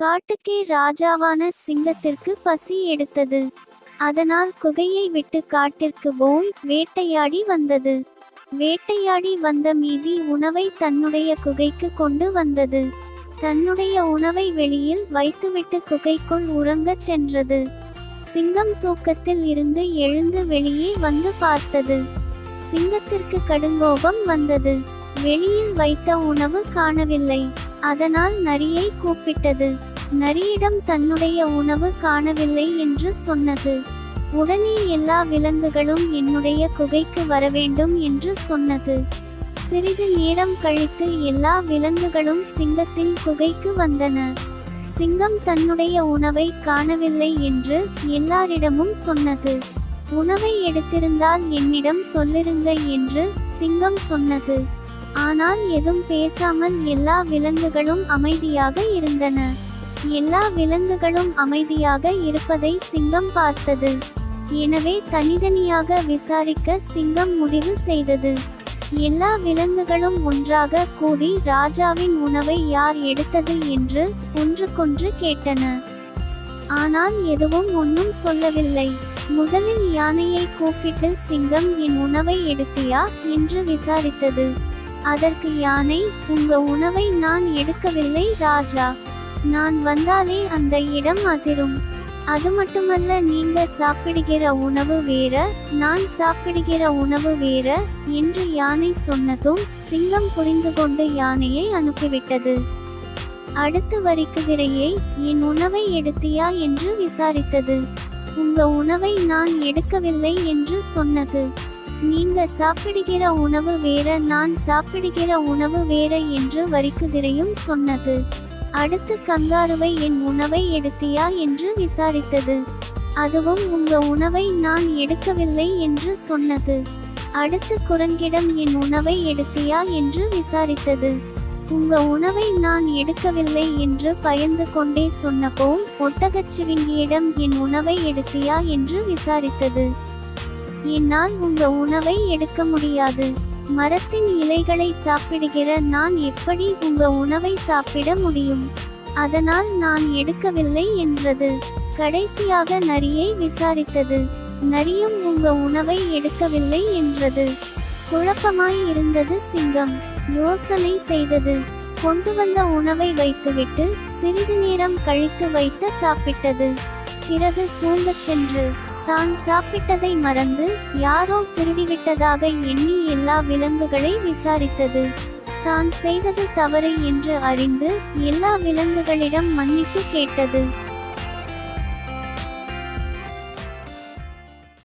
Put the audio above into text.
காட்டுக்கே ராஜாவான சிங்கத்திற்கு பசி எடுத்தது. அதனால் குகையை விட்டு காட்டிற்கு போய் வேட்டையாடி வந்தது. வேட்டையாடி வந்த மீதி உணவை தன்னுடைய குகைக்கு கொண்டு வந்தது. தன்னுடைய உணவை வெளியில் வைத்துவிட்டு குகைக்குள் உறங்கச் சென்றது. சிங்கம் தூக்கத்தில் இருந்து எழுந்து வெளியே வந்து பார்த்தது. சிங்கத்திற்கு கடுங்கோபம் வந்தது. வெளியில் வைத்த உணவு காணவில்லை. அதனால் நரியை கூப்பிட்டது. நரியிடம் தன்னுடைய உணவு காணவில்லை என்று சொன்னது. உடனே எல்லா விலங்குகளும் என்னுடைய குகைக்கு வரவேண்டும் என்று சொன்னது. சிறிது நேரம் கழித்து எல்லா விலங்குகளும் சிங்கத்தின் குகைக்கு வந்தன. சிங்கம் தன்னுடைய உணவை காணவில்லை என்று எல்லாரிடமும் சொன்னது. உணவை எடுத்திருந்தால் என்னிடம் சொல்லிருங்க என்று சிங்கம் சொன்னது. ஆனால் எதுவும் பேசாமல் எல்லா விலங்குகளும் அமைதியாக இருந்தன. எல்லா விலங்குகளும் அமைதியாக இருப்பதை சிங்கம் பார்த்தது. எனவே தனித்தனியாக விசாரிக்க சிங்கம் முடிவு செய்தது. எல்லா விலங்குகளும் ஒன்றாக கூடி ராஜாவின் உணவை யார் எடுத்தது என்று ஒன்றுக்கொன்று கேட்டன. ஆனால் எதுவும் ஒன்றும் சொல்லவில்லை. முதலில் யானையை கூப்பிட்டு சிங்கம் என் உணவை எடுத்தியா? என்று விசாரித்தது. அதற்கு யானை உங்க உணவை நான் எடுக்கவில்லை ராஜா. நான் வந்தாலே அந்த இடம் அதிரும். அது மட்டுமல்ல நீங்க சாப்பிடுகிற உணவு வேற? நான் சாப்பிடுகிற உணவு வேற? என்று யானை சொன்னதும் சிங்கம் புரிந்து கொண்டு யானையை அனுப்பிவிட்டது. அடுத்து வரிக்குதிரையை என் உணவை எடுத்தியா? என்று விசாரித்தது. உங்க உணவை நான் எடுக்கவில்லை என்று சொன்னது. நீங்க சாப்பிடுகிற உணவு வேற நான் சாப்பிடுகிற உணவு வேற என்று வரிக்குதிரையும் சொன்னது. அடுத்து கங்காருவை என் உணவை எடுத்தியா என்று விசாரித்தது. அதுவும் உங்க உணவை நான் எடுக்கவில்லை என்று சொன்னது. அடுத்து குரங்கிடம் என் உணவை எடுத்தியா என்று விசாரித்தது. உங்க உணவை நான் எடுக்கவில்லை என்று பயந்து கொண்டே சொன்னபோல் ஒட்டகச்சிவிங்கியிடம் என் உணவை எடுத்தியா என்று விசாரித்தது. என்னால் உங்க உணவை எடுக்க முடியாது. மரத்தின் இலைகளை சாப்பிடுகிற நான் எப்படி உங்க உணவை சாப்பிட முடியும்? அதனால் நான் எடுக்கவில்லை என்றது கடைசியாக நரியை விசாரித்தது. நரியும் உங்க உணவை எடுக்கவில்லை என்றது. குழப்பமாய் இருந்தது சிங்கம். யோசனை செய்தது. கொண்டு வந்த உணவை வைத்துவிட்டு சிறிது நேரம் கழித்து வைத்து சாப்பிட்டது. பிறகு தூங்கச் சென்று தான் சாப்பிட்டதை மறந்து யாரோ திருடிவிட்டதாக எண்ணி எல்லா விலங்குகளை விசாரித்தது. தான் செய்தது தவறு என்று அறிந்து எல்லா விலங்குகளிடம் மன்னிப்பு கேட்டது.